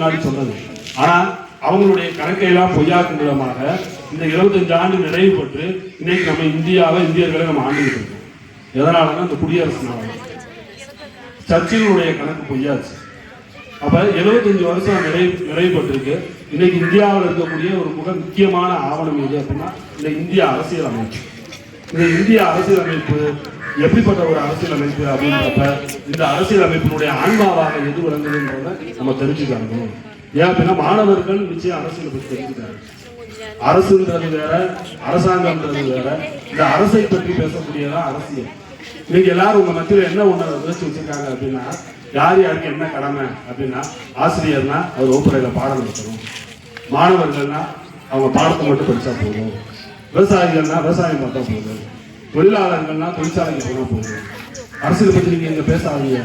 முன்னாடி சொன்னது ஆனா அவங்களுடைய கணக்கையெல்லாம் பொய்யாக்கும் விதமாக இந்த இருபத்தஞ்சு ஆண்டு நிறைவு பெற்று இன்னைக்கு நம்ம இந்தியாவை இந்தியர்களை நம்ம ஆண்டுகிட்டு இருக்கோம். எதனாலன்னா இந்த குடியரசு நாள் சர்ச்சிலுடைய கணக்கு பொய்யாச்சு. அப்போ எழுபத்தஞ்சு வருஷம் நிறைவு நிறைவு பெற்றிருக்கு. இன்னைக்கு இந்தியாவில் இருக்கக்கூடிய ஒரு மிக முக்கியமான ஆவணம் எது அப்படின்னா இந்த இந்திய அரசியல் அமைப்பு இந்த இந்திய அரசியல் அமைப்பு எப்படிப்பட்ட ஒரு அரசியல் அமைப்பு அப்படின்றப்ப இந்த அரசியல் அமைப்பினுடைய ஆன்மாவாக எது விளங்குதுன்றத நம்ம தெரிஞ்சுக்கணும். ஏன் அப்படின்னா மாணவர்கள் நிச்சயம் அரசியலை பற்றி தெரிஞ்சுக்கிறாங்க. அரசுன்றது வேற அரசாங்கம்ன்றது வேற. இந்த அரசை பற்றி பேசக்கூடியதான் அரசியல். நீங்க எல்லாரும் உங்க மத்தியில என்ன ஒண்ணு யோசிச்சு வச்சிருக்காங்க அப்படின்னா யார் யாருக்கு என்ன கடமை அப்படின்னா ஆசிரியர்னா அவர் வகுப்பறையில பாடம் நடத்தணும் மாணவர்கள்னா அவங்க பாடத்தை மட்டும் படிச்சா போதும். விவசாயிகள்னா விவசாயம் பார்த்தா போதும். தொழிலாளர்கள்னா தொழிற்சாலைக்கு போக போதும் அரசியலை பத்தி நீங்க இங்க பேசாதீங்க.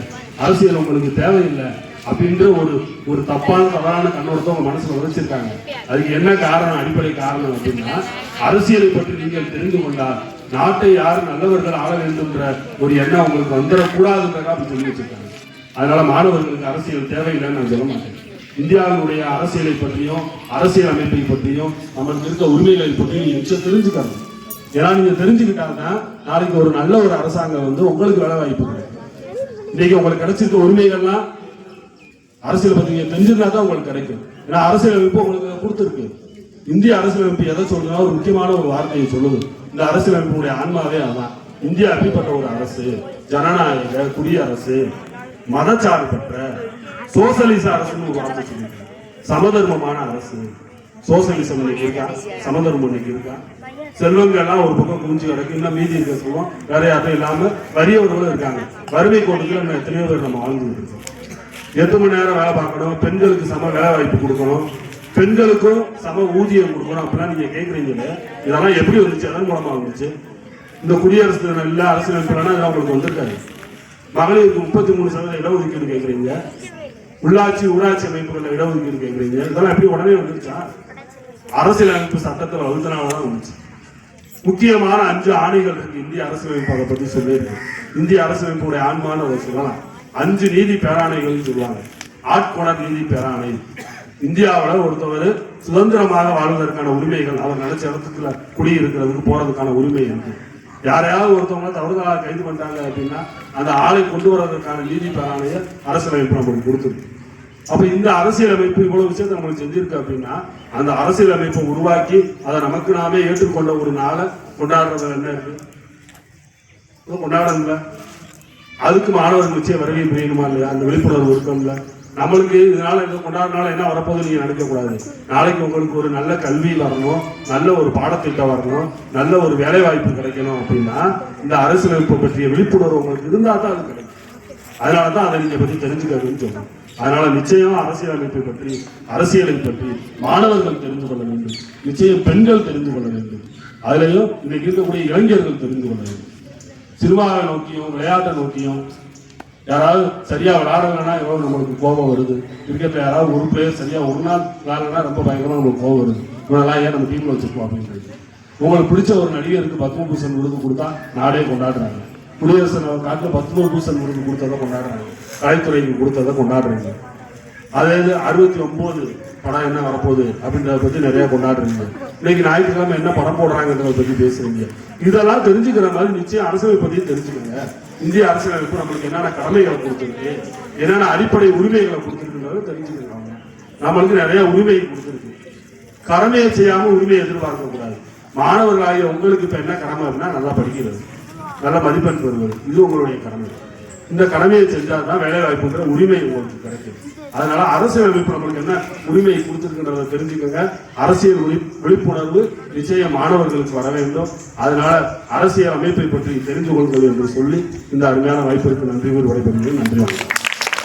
அரசியல் உங்களுக்கு தேவையில்லை அப்படின்ற ஒரு ஒரு தப்பான தவறான கண்ணோட்டத்தை உங்க மனசுல உரைச்சிருக்காங்க. அதுக்கு என்ன காரணம் அடிப்படை காரணம் அப்படின்னா அரசியலை பற்றி நீங்கள் தெரிந்து கொண்டால் நாட்டை யார் நல்லவர்கள் ஆள வேண்டும்ன்ற ஒரு எண்ணம் உங்களுக்கு வந்துடக்கூடாதுன்றதா அப்படி சொல்லி வச்சிருக்காங்க. அதனால மாணவர்களுக்கு அரசியல் தேவையில்லைன்னு நான் சொல்ல மாட்டேன். இந்தியாவினுடைய அரசியலை பற்றியும் அரசியல் அமைப்பை பற்றியும் நமக்கு இருக்க உரிமைகளை பற்றியும் எச்சம் நிச்சயம் தெரிஞ்சுக்கணும். ஏன்னா நீங்க தெரிஞ்சுக்கிட்டாங்கன்னா நாளைக்கு ஒரு நல்ல ஒரு அரசாங்கம் வந்து உங்களுக்கு வேலை வாய்ப்பு கிடைக்கும். இன்னைக்கு உங்களுக்கு கிடைச்சிருக்க உரிமைகள்லாம் அரசியல் பத்தி நீங்க தெரிஞ்சிருந்தா தான் உங்களுக்கு கிடைக்கும். ஏன்னா அரசியலமைப்பு உங்களுக்கு கொடுத்துருக்கு. இந்திய அரசியலமைப்பு எதை சொல்றதுன்னா ஒரு முக்கியமான ஒரு வார்த்தையை சொல்லுது. இந்த அரசியலமைப்புடைய ஆன்மாவே அதான். இந்தியா அப்படிப்பட்ட ஒரு அரசு ஜனநாயக குடியரசு மதச்சார்பற்ற சோசலிச அரசுன்னு ஒரு வார்த்தை சொல்லியிருக்காங்க. சமதர்மமான அரசு. சோசலிசம் இன்னைக்கு இருக்கா? சமதர்மம் இன்னைக்கு இருக்கா? செல்வங்கள் எல்லாம் ஒரு பக்கம் குஞ்சு கிடக்கு இன்னும் மீதி இருக்க செல்வம் வேற யாரும் இல்லாம வறியவர்களும் இருக்காங்க. வறுமை கோட்டுக்குள்ள நம்ம எத்தனையோ பேர் நம்ம வாழ்ந்துட்டு இருக்கோம். எட்டு மணி நேரம் வேலை பார்க்கணும் பெண்களுக்கு சம வேலை வாய்ப்பு கொடுக்கணும் பெண்களுக்கும் சம ஊதியம் கொடுக்கணும் அப்படிலாம் நீங்க கேட்குறீங்கல்ல இதெல்லாம் எப்படி வந்துச்சு அதன் மூலமா வந்துச்சு? இந்த குடியரசு தினம் இல்ல அரசியலமைப்புலாம் இதெல்லாம் உங்களுக்கு வந்திருக்காரு மகளிருக்கு முப்பத்தி மூணு சதவீதம் இடஒதுக்கீடு கேட்குறீங்க உள்ளாட்சி ஊராட்சி அமைப்புகளில் இடஒதுக்கீடு கேட்குறீங்க இதெல்லாம் எப்படி உடனே வந்துருச்சா? அரசியலமைப்பு சட்டத்தில் வகுத்தனாலதான் வந்துச்சு. முக்கியமான அஞ்சு ஆணைகள் இருக்கு. இந்திய அரசியலமைப்பு அதை பத்தி சொல்லியிருக்கேன். இந்திய அரசியலமைப்புடைய ஆன்மான ஒரு சொல்லலாம் அஞ்சு நீதி பேராணைகள் சொல்லுவாங்க. ஆட்கொணர் நீதி பேராணை. இந்தியாவில் ஒருத்தவர் சுதந்திரமாக வாழ்வதற்கான உரிமைகள் அவர் நினைச்ச இடத்துக்குள்ள குடியிருக்கிறதுக்கு போறதுக்கான உரிமை இருக்கு யாரையாவது ஒருத்தவங்க தவறுதலாக கைது பண்ணிட்டாங்க அப்படின்னா அந்த ஆளை கொண்டு வர்றதுக்கான நீதி பேராணையை அரசியலமைப்பு நம்மளுக்கு கொடுத்துருக்கு. அப்ப இந்த அரசியலமைப்பு இவ்வளவு விஷயத்தை நம்மளுக்கு செஞ்சிருக்கு அப்படின்னா அந்த அரசியலமைப்பை உருவாக்கி அதை நமக்கு நாமே ஏற்றுக்கொண்ட ஒரு நாளை கொண்டாடுறது என்ன? இருக்கு கொண்டாடணும்ல அதுக்கு மாணவர்கள் நிச்சயம் வருகை புரியணுமா இல்லையா? அந்த விழிப்புணர்வு இருக்கணும்ல. நம்மளுக்கு இதனால இந்த கொண்டாடினால என்ன வரப்போகுது நீங்க நினைக்கக்கூடாது. நாளைக்கு உங்களுக்கு ஒரு நல்ல கல்வி வரணும் நல்ல ஒரு பாடத்திட்டம் வரணும் நல்ல ஒரு வேலை வாய்ப்பு கிடைக்கணும் அப்படின்னா இந்த அரசியலமைப்பை பற்றிய விழிப்புணர்வு உங்களுக்கு இருந்தால் தான் அது கிடைக்கும். அதனால தான் அதை நீங்க தெரிஞ்சுக்க அப்படின்னு சொல்றோம் அதனால நிச்சயம் அரசியலமைப்பை பற்றி அரசியலை பற்றி மாணவர்கள் தெரிந்து கொள்ள வேண்டும். நிச்சயம் பெண்கள் தெரிந்து கொள்ள வேண்டும். அதுலேயும் இன்னைக்கு இருக்கக்கூடிய இளைஞர்கள் தெரிந்து கொள்ள வேண்டும். சினிமாவை நோக்கியும் விளையாட்டை நோக்கியும் யாராவது சரியா விளையாடலைன்னா எவ்வளவு நம்மளுக்கு கோபம் வருது. கிரிக்கெட்ல யாராவது ஒரு பிளேயர் சரியா ஒரு நாள் விளையாடலன்னா ரொம்ப பயங்கரமா நம்மளுக்கு கோபம் வருது. இவனெல்லாம் ஏன் நம்ம டீம்ல வச்சிருக்கோம் அப்படின்றது. உங்களுக்கு பிடிச்ச ஒரு நடிகருக்கு பத்மபூஷன் விருது கொடுத்தா நாடே கொண்டாடுறாங்க. குடியரசு காட்டுல பத்மபூஷன் விருது கொடுத்ததை கொண்டாடுறாங்க. கலைத்துறைக்கு கொடுத்ததை கொண்டாடுறீங்க. அதே அறுபத்தி ஒன்பது படம் என்ன வரப்போகுது அப்படின்றத பற்றி நிறைய கொண்டாடுறீங்க. இன்னைக்கு ஞாயிற்றுக்கிழமை என்ன படம் போடுறாங்கன்றத பற்றி பேசுறீங்க. இதெல்லாம் தெரிஞ்சுக்கிற மாதிரி நிச்சயம் அரசியல் பற்றியும் தெரிஞ்சுக்கோங்க. இந்திய அரசியலமைப்பு நம்மளுக்கு என்னென்ன கடமைகளை கொடுத்துருக்கு என்னென்ன அடிப்படை உரிமைகளை கொடுத்துருக்குன்றத தெரிஞ்சுக்கிறாங்க நம்மளுக்கு நிறைய உரிமை கொடுத்துருக்கு. கடமையை செய்யாமல் உரிமையை எதிர்பார்க்கக்கூடாது. மாணவர்களாகிய உங்களுக்கு இப்போ என்ன கடமை அப்படின்னா நல்லா படிக்கிறது. நல்ல மதிப்பெண் பெறுவது. இது உங்களுடைய கடமை. இந்த கடமையை செஞ்சால் தான் வேலை வாய்ப்புங்கிற உரிமை உங்களுக்கு கிடைக்கும். அதனால அரசியல் அமைப்பு நம்மளுக்கு என்ன உரிமையை கொடுத்துருக்குன்றத தெரிஞ்சுக்கோங்க. அரசியல் விழி- விழிப்புணர்வு நிச்சயம் மாணவர்களுக்கு வர வேண்டும். அதனால அரசியல் அமைப்பை பற்றி தெரிந்து கொள்வது என்று சொல்லி இந்த அருமையான வாய்ப்பிற்கு நன்றி கூறி விடைபெறுகிறேன். நன்றி வணக்கம்.